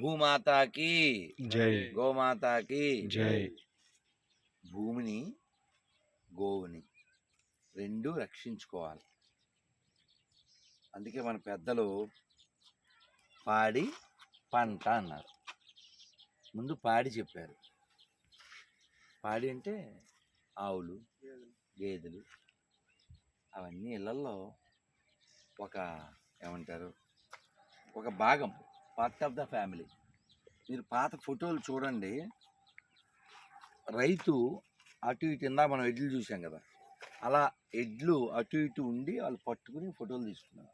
భూమాతాకి జై. గోమాతాకి జై. భూమిని గోవుని రెండు రక్షించుకోవాలి. అందుకే మన పెద్దలు పాడి పంట అన్నారు. ముందు పాడి చెప్పారు. పాడి అంటే ఆవులు గేదెలు అవన్నీ ఇళ్ళల్లో ఒక ఏమంటారు? ఒక భాగం. Part of the family. మీరు పాత ఫోటోలు చూడండి. రైతు అటు ఇటు ఇందా మనం ఎడ్లు చూసాం కదా. అలా ఎడ్లు అటు ఇటు ఉండి వాళ్ళు పట్టుకుని ఫోటోలు తీసుకున్నారు.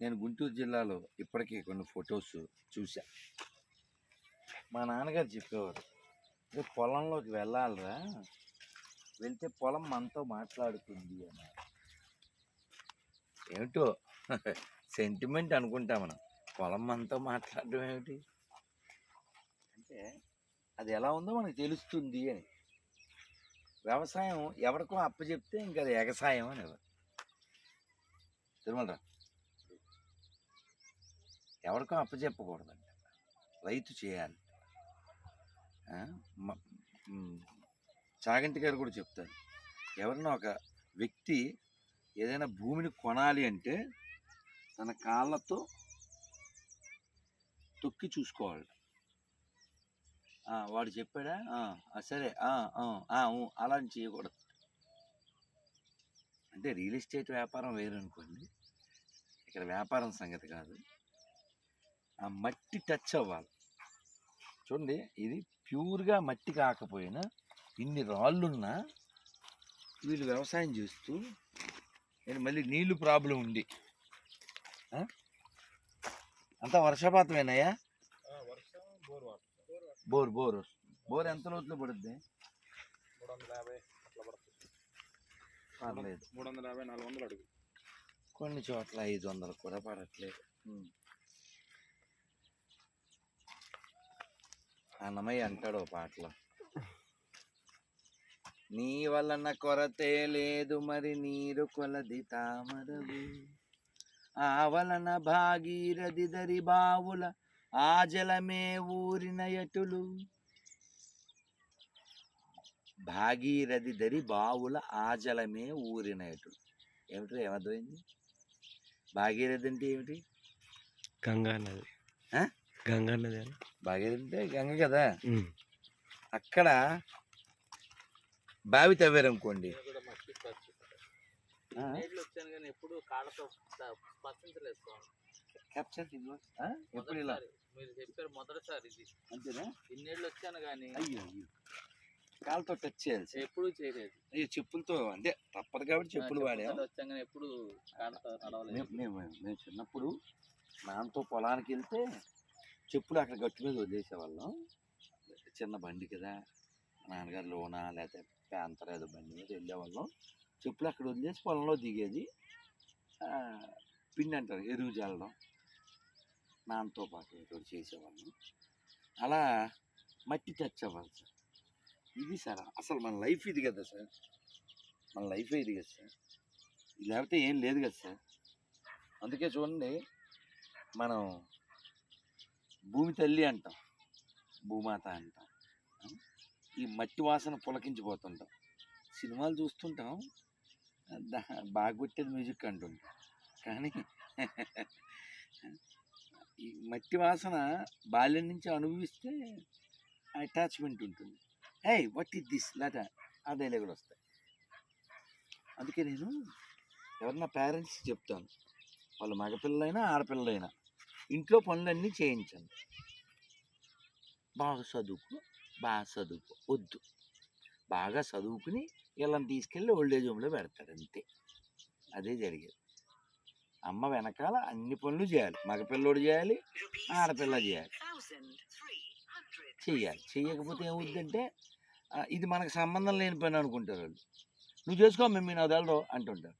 నేను గుంటూరు జిల్లాలో ఇప్పటికీ కొన్ని ఫొటోస్ చూసా మా నాన్నగారు చెప్పేవారు "రేపు పొలంలోకి వెళ్ళాలిరా. వెళ్తే పొలం మనతో మాట్లాడుతుంది అన్నారు. ఏమిటో? సెంటిమెంట్ అనుకుంటా మనం. పొలం మనతో మాట్లాడడం ఏమిటి? అంటే అది ఎలా ఉందో మనకు తెలుస్తుంది అని. వ్యవసాయం ఎవరికో అప్పచెప్తే ఇంకా అది ఎగసాయం అని తిరుమలరా ఎవరికో అప్పచెప్పకూడదంట. రైతు చేయాలి. చాగంటి గారు కూడా చెప్తారు. ఎవరన్నా ఒక వ్యక్తి ఏదైనా భూమిని కొనాలి అంటే తన కాళ్ళతో తొక్కి చూసుకోవాలి. వాడు చెప్పాడా? సరే అలా అలాంటి చేయకూడదు. అంటే రియల్ ఎస్టేట్ వ్యాపారం వేరు అనుకోండి ఇక్కడ వ్యాపారం సంగతి కాదు. ఆ మట్టి టచ్ అవ్వాలి. చూడండి ఇది ప్యూర్గా మట్టి కాకపోయినా ఇన్ని రాళ్ళున్నా వీళ్ళు వ్యవసాయం చేస్తూ నేను మళ్ళీ నీళ్ళు ప్రాబ్లం ఉంది. అంతా వర్షపాతమేనాయా? వర్షం బోర్ బోర్ బోర్. ఎంత లోతులో పడుద్ది? మూడు వందల యాభై అట్లా పడుతుంది. పర్లేదు. మూడు వందల యాభై నాలుగు వందలు అడుగు. కొన్ని చోట్ల ఐదు వందలు కూడా పడట్లేదు. అన్నమయ్య అంటాడు ఓ పాటలో. నీ వలన కొరతే లేదు మరి నీరు కొలది తామరవు ఆ వలన భాగీరథి దరి బావుల ఆ జలమే ఊరిన ఎటులు? భాగీరథి దరి బావుల ఆ జలమే ఊరిన ఎటులు? ఏమిటో ఏమర్థమైంది? భాగీరథి అంటే ఏమిటి? గంగా నది? గంగా నది అని. భాగీరథి అంటే గంగ కదా. అక్కడ బావి తవ్వారు వచ్చాను కానీ ఎప్పుడు కాళ్ళతో స్పర్శించలేదు స్వామి? ఎప్పుడు ఇలా? మీరు చెప్పారు మొదటిసారి ఇది. అంతేనా? ఇన్నేళ్ళు వచ్చాను కానీ అయ్యో అయ్యో. కాలుతో టచ్ చేయాలి. ఎప్పుడు చేయలేదు. అయ్యో చెప్పులతో అంటే తప్పదు కాబట్టి చెప్పులు వాడాం. వచ్చాం కానీ ఎప్పుడు కాళ్ళతో మేము చిన్నప్పుడు నాన్నతో పొలానికి వెళ్తే చెప్పులు అక్కడ గట్టు మీద వదిలేసేవాళ్ళం. చిన్న బండి కదా. నాన్నగారు లోన లేకపోతే ప్యాంతర్ ఏదో బండి మీద వెళ్ళేవాళ్ళం. చెప్పులు అక్కడ వదిలేసి పొలంలో దిగేది. పిండి అంటారు ఎరువు చల్లడం నాన్నతో పాటు ఏదో చేసేవాళ్ళం అలా మట్టి తెచ్చేవాళ్ళు సార్. ఇది సార్ అసలు మన లైఫ్ ఇది కదా సార్. మన లైఫ్ ఇది కదా సార్. ఇది లేకపోతే ఏం లేదు కదా సార్. అందుకే చూడండి మనం భూమి తల్లి అంటాం భూమాత అంటాం. ఈ మట్టి వాసన పులకించిపోతుంటాం. సినిమాలు చూస్తుంటాం దా- బాగా కొట్టేది మ్యూజిక్ అంటుంది కానీ ఈ మట్టి వాసన బాల్యం నుంచి అనుభవిస్తే అటాచ్మెంట్ ఉంటుంది. హే వాట్ ఇస్ దిస్ లాట ఆ డైలాగులు వస్తాయి. అందుకే నేను ఎవరన్నా పేరెంట్స్ చెప్తాను. వాళ్ళు మగపిల్లలైనా ఆడపిల్లలైనా ఇంట్లో పనులన్నీ చేయించండి. బాగా చదువుకో బాగా చదువుకో వద్దు. బాగా చదువుకుని వీళ్ళని తీసుకెళ్ళి ఓల్డేజ్ హోమ్లో పెడతాడు అంతే. అదే జరిగేది. అమ్మ వెనకాల అన్ని పనులు చేయాలి. మగపిల్లోడు చేయాలి ఆడపిల్ల చేయాలి. చెయ్యాలి. చెయ్యకపోతే ఏమవుద్దంటే ఇది మనకు సంబంధం లేని పని అనుకుంటారు వాళ్ళు. నువ్వు చేసుకో మేము మీ నదలరు అంటుంటారు.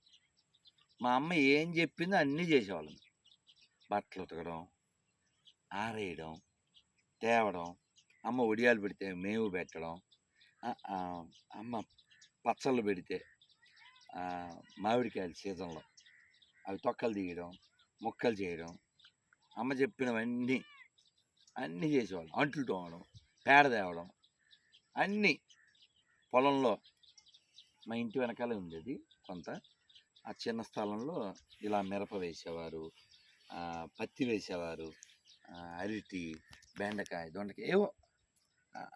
మా అమ్మ ఏం చెప్పిందో అన్నీ చేసేవాళ్ళం. బట్టలు ఉతకడం ఆరేయడం తేవడం అమ్మ ఒడియాలు పెడితే మేము పెట్టడం అమ్మ పచ్చళ్ళు పెడితే మామిడికాయల మామిడికాయలు సీజన్లో. అవి తొక్కలు తీయడం ముక్కలు చేయడం అమ్మ చెప్పినవన్నీ అన్నీ చేసేవాళ్ళం. అంట్లు తోమడం పేడ తేవడం అన్నీ పొలంలో మా ఇంటి వెనకాలే ఉండేది కొంత. ఆ చిన్న స్థలంలో ఇలా మిరప వేసేవారు పత్తి వేసేవారు అరటి బెండకాయ దొండకాయ ఏవో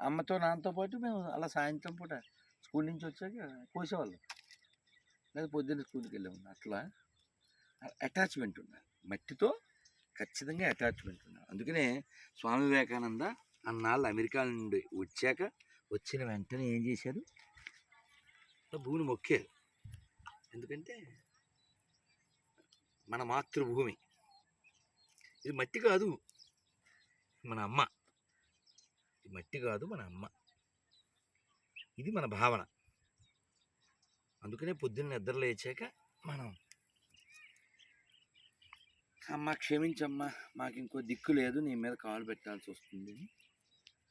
అమ్మతో నాన్నతో పాటు మేము అలా సాయంత్రం పూట స్కూల్ నుంచి వచ్చాక కోసేవాళ్ళం. లేదా పొద్దున్న స్కూల్కి వెళ్ళాము అట్లా అటాచ్మెంట్ ఉండాలి. మట్టితో ఖచ్చితంగా అటాచ్మెంట్ ఉండాలి. అందుకనే స్వామి వివేకానంద అన్నాళ్ళు అమెరికా నుండి వచ్చాక వచ్చిన వెంటనే ఏం చేశారు? భూమిని మొక్కారు. ఎందుకంటే మన మాతృభూమి. ఇది మట్టి కాదు. మన అమ్మ. ఇది మట్టి కాదు మన అమ్మ. ఇది మన భావన. అందుకనే పొద్దున్న నిద్ర లేచాక మనం అమ్మ క్షమించమ్మా మాకు ఇంకో దిక్కు లేదు నీ మీద కాలు పెట్టాల్సి వస్తుంది.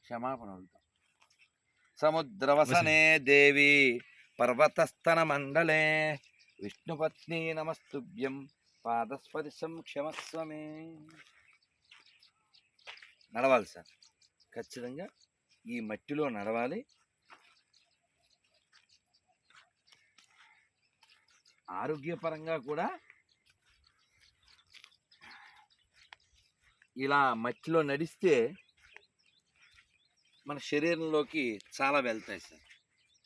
క్షమాపణ అడుగుతాం. సముద్రవసనే దేవి పర్వతస్థన మండలే. విష్ణుపత్ని నమస్తుభ్యం పాదస్పర్శం క్షమస్వమే. నడవాలి సార్. ఖచ్చితంగా ఈ మట్టిలో నడవాలి. ఆరోగ్యపరంగా కూడా ఇలా మట్టిలో నడిస్తే మన శరీరంలోకి చాలా వెళ్తాయి సార్.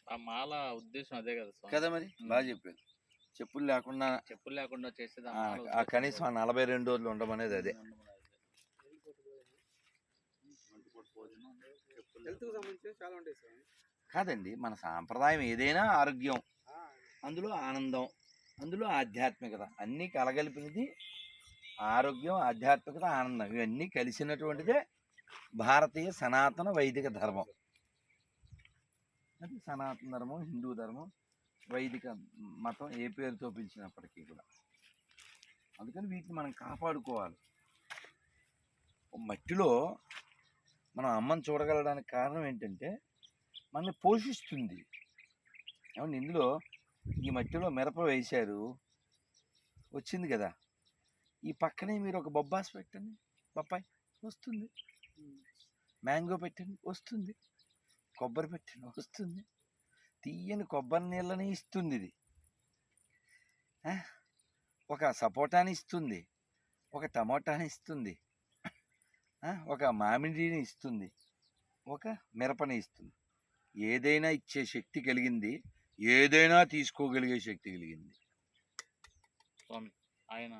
ఆ మాల ఉద్దేశం అదే కదా స్వామి. కదా మరి? బాగా చెప్పారు. చెప్పులు లేకుండా చెప్పులు లేకుండా చేసేది ఆ. కనీసం ఆ నలభై రెండు రోజులు ఉండమనేది అదే. హెల్త్కి సంబంధించి చాలా ఉంటాయి సార్. కాదండి మన సాంప్రదాయం ఏదైనా ఆరోగ్యం. అందులో ఆనందం అందులో ఆధ్యాత్మికత. అన్నీ కలగలిపినది ఆరోగ్యం ఆధ్యాత్మికత ఆనందం. ఇవన్నీ కలిసినటువంటిదే భారతీయ సనాతన వైదిక ధర్మం. అది సనాతన ధర్మం హిందూ ధర్మం వైదిక మతం ఏ పేరుతో పిలిచినప్పటికీ కూడా. అందుకని వీటిని మనం కాపాడుకోవాలి. మట్టిలో మనం అమ్మని చూడగలడానికి కారణం ఏంటంటే మనల్ని పోషిస్తుంది. ఏమంటే ఇందులో ఈ మట్టిలో మిరప వేశారు. వచ్చింది కదా. ఈ పక్కనే మీరు ఒక బొబ్బాస్ పెట్టండి. బొప్పాయి వస్తుంది. మ్యాంగో పెట్టండి వస్తుంది. కొబ్బరి పెట్టండి వస్తుంది. తీయని కొబ్బరి నీళ్ళని ఇస్తుంది ఇది. ఒక సపోటాని ఇస్తుంది. ఒక టమోటాని ఇస్తుంది. ఒక మామిడిని ఇస్తుంది. ఒక మిరపని ఇస్తుంది. ఏదైనా ఇచ్చే శక్తి కలిగింది. ఏదైనా తీసుకోగలిగే శక్తి కలిగింది. స్వామి ఆయన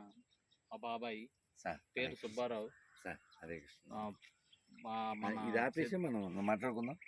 మా బాబాయ్ సార్ పేరు సుబ్బారావు. సార్ హరే కృష్ణ. ఇది ఆపేసి మనం మాట్లాడుకుందాం.